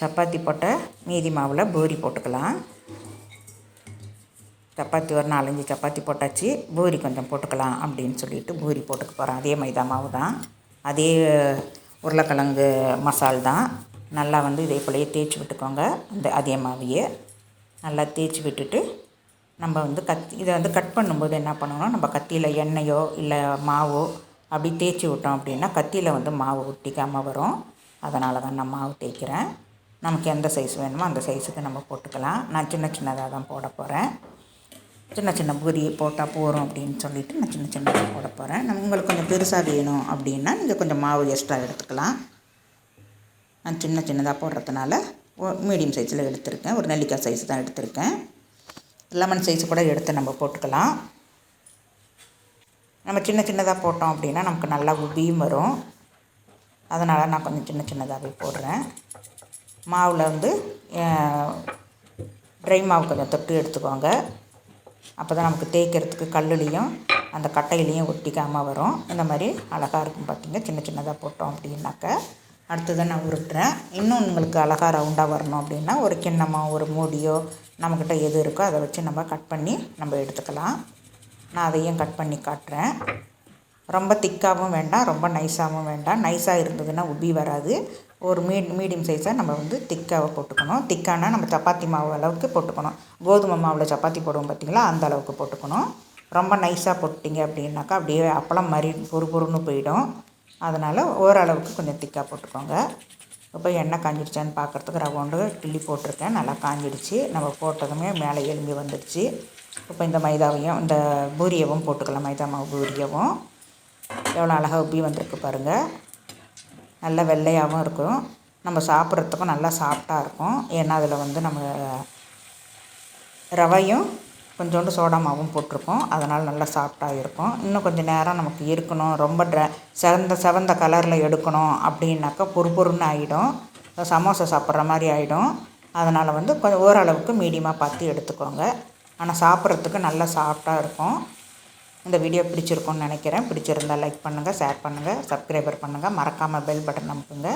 சப்பாத்தி போட்ட மீதி மாவில் பூரி போட்டுக்கலாம். சப்பாத்தி ஒரு நாலஞ்சு சப்பாத்தி போட்டாச்சு. பூரி கொஞ்சம் போட்டுக்கலாம் அப்படின்னு சொல்லிட்டு பூரி போட்டுக்க போகிறேன் அதே மைதா மாவு தான். அதே உருளைக்கிழங்கு மசால் தான். நல்லா வந்து இதே போலயே தேய்ச்சி விட்டுக்கோங்க. அந்த அதே மாவையே நல்லா தேய்ச்சி விட்டுட்டு நம்ம வந்து கத்தி இதை வந்து கட் பண்ணும்போது என்ன பண்ணணும் நம்ம கத்தியில் எண்ணெயோ இல்லை மாவோ அப்படி தேய்ச்சி விட்டோம் அப்படின்னா கத்தியில் வந்து மாவு ஒட்டிக்காமல் வரும். அதனால தான் நான் மாவு தேய்க்கிறேன். நமக்கு எந்த சைஸ் வேணுமோ அந்த சைஸுக்கு நம்ம போட்டுக்கலாம். நான் சின்ன சின்னதாக தான் போட போகிறேன் சின்ன சின்ன பூரி போட்டால் போகிறோம் அப்படின்னு சொல்லிவிட்டு நான் சின்ன சின்னதாக போட போகிறேன் நம்ம உங்களுக்கு கொஞ்சம் பெருசாக வேணும் அப்படின்னா நீங்கள் கொஞ்சம் மாவு எக்ஸ்ட்ரா எடுத்துக்கலாம். நான் சின்ன சின்னதாக போடுறதுனால மீடியம் சைஸில் எடுத்திருக்கேன். ஒரு நெல்லிக்காய் சைஸ் தான் எடுத்திருக்கேன். லெமன் சைஸ் கூட எடுத்து நம்ம போட்டுக்கலாம். நம்ம சின்ன சின்னதாக போட்டோம் அப்படின்னா நமக்கு நல்லா உபியும் வரும். அதனால் நான் கொஞ்சம் சின்ன சின்னதாகவே போடுறேன். மாவில் வந்து ட்ரை மாவு கொஞ்சம் தொட்டு எடுத்துக்கோங்க. அப்போ தான் நமக்கு தேய்க்கிறதுக்கு கல்லுலேயும் அந்த கட்டையிலையும் ஒட்டிக்காமல் வரும். இந்த மாதிரி அழகாக இருக்கும் பார்த்திங்க சின்ன சின்னதாக போட்டோம் அப்படின்னாக்க. அடுத்ததை நான் உருட்டுறேன். இன்னும் உங்களுக்கு அழகாக ரவுண்டாக வரணும் அப்படின்னா ஒரு கிண்ணமோ ஒரு மூடியோ நம்மக்கிட்ட எது இருக்கோ அதை வச்சு நம்ம கட் பண்ணி நம்ம எடுத்துக்கலாம். நான் அதையும் கட் பண்ணி காட்டுறேன். ரொம்ப திக்காகவும் வேண்டாம் ரொம்ப நைஸாகவும் வேண்டாம். நைஸாக இருந்ததுன்னா உப்பி வராது. ஒரு மீ மீடியம் சைஸாக நம்ம வந்து திக்காக போட்டுக்கணும். திக்கானா நம்ம சப்பாத்தி மாவு அளவுக்கு போட்டுக்கணும். கோதுமை மாவில் சப்பாத்தி போடுவோம் பார்த்திங்களா அந்த அளவுக்கு போட்டுக்கணும். ரொம்ப நைஸாக போட்டிங்க அப்படின்னாக்கா அப்படியே அப்பளம் மாதிரி பொறு பொறுன்னு போயிடும். அதனால் ஓரளவுக்கு கொஞ்சம் திக்காக போட்டுக்கோங்க. இப்போ எண்ணெய் காஞ்சிடுச்சான்னு பார்க்குறதுக்கு ரவுண்டு கிள்ளி போட்டிருக்கேன். நல்லா காஞ்சிடுச்சு. நம்ம போட்டதுமே மேலே எலும்பி வந்துடுச்சு. இப்போ இந்த மைதாவையும் இந்த பூரியவும் போட்டுக்கலாம். மைதா மாவு பூரியவும். எவ்வளோ அழகாக உப்பி வந்திருக்கு பாருங்கள் நல்ல வெள்ளையாகவும் இருக்கும். நம்ம சாப்பிட்றதுக்கும் நல்லா சாஃப்டாக இருக்கும். ஏன்னா அதில் வந்து நம்ம ரவையும் கொஞ்சோண்டு சோடா மாவும் போட்டிருக்கோம். அதனால் நல்லா சாஃப்டாக இருக்கும். இன்னும் கொஞ்சம் நேரம் நமக்கு இருக்கணும். ரொம்ப ட்ர சிறந்த செவந்த கலரில் எடுக்கணும் அப்படின்னாக்கா பொறு பொறுன்னு ஆகிடும் சமோசா சாப்பிட்ற மாதிரி ஆகிடும் அதனால் வந்து கொஞ்சம் ஓரளவுக்கு மீடியமாக பார்த்து எடுத்துக்கோங்க. ஆனால் சாப்பிட்றதுக்கு நல்லா சாஃப்டாக இருக்கும். இந்த வீடியோ பிடிச்சிருக்கும்னு நினைக்கிறேன். பிடிச்சிருந்தால் லைக் பண்ணுங்கள் ஷேர் பண்ணுங்கள் சப்ஸ்கிரைபர் பண்ணுங்கள் மறக்காமல் பெல் பட்டன் அமுக்குங்க.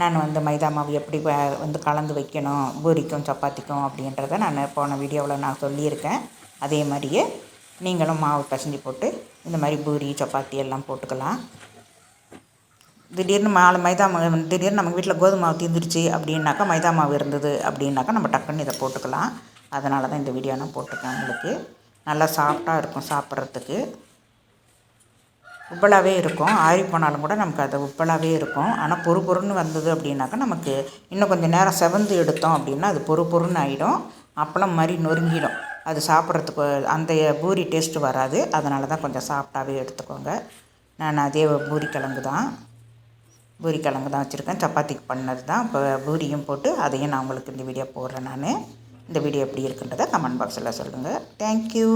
நான் வந்து மைதா மாவு எப்படி வந்து கலந்து வைக்கணும் பூரிக்கும் சப்பாத்திக்கும் அப்படின்றத நான் போன வீடியோவில் நான் சொல்லியிருக்கேன். அதே மாதிரியே நீங்களும் மாவு பசஞ்சு போட்டு இந்த மாதிரி பூரி சப்பாத்தி எல்லாம் போட்டுக்கலாம். திடீர்னு மாலை மைதா மாவு திடீர்னு நம்ம வீட்டில் கோதுமை மாவு தீர்ந்துருச்சு அப்படின்னாக்கா மைதா மாவு இருந்தது அப்படின்னாக்கா நம்ம டக்குன்னு இதை போட்டுக்கலாம். அதனால தான் இந்த வீடியோ நான் போட்டிருக்கேன் உங்களுக்கு. நல்லா சாஃப்டாக இருக்கும் சாப்பிட்றதுக்கு. உப்பலாகவே இருக்கும். ஆறி போனாலும் கூட நமக்கு அது உப்பலாகவே இருக்கும். ஆனால் பொறு பொருன்னு வந்தது அப்படின்னாக்கா நமக்கு இன்னும் கொஞ்சம் நேரம் செவந்து எடுத்தோம் அப்படின்னா அது பொறு பொருன்னு ஆகிடும் அப்பளம் மாதிரி நொறுங்கிடும். அது சாப்பிட்றதுக்கு அந்த பூரி டேஸ்ட்டு வராது. அதனால தான் கொஞ்சம் சாஃப்டாகவே எடுத்துக்கோங்க. நான் அதே பூரி கிழங்கு தான். பூரி கிழங்கு தான் வச்சுருக்கேன். சப்பாத்திக்கு பண்ணது தான். இப்போ பூரியும் போட்டு அதையும் நான் உங்களுக்கு இந்த வீடியோ போடுறேன் நான். இந்த வீடியோ எப்படி இருக்குன்றதை கமெண்ட் பாக்ஸில் சொல்லுங்கள் தேங்க்யூ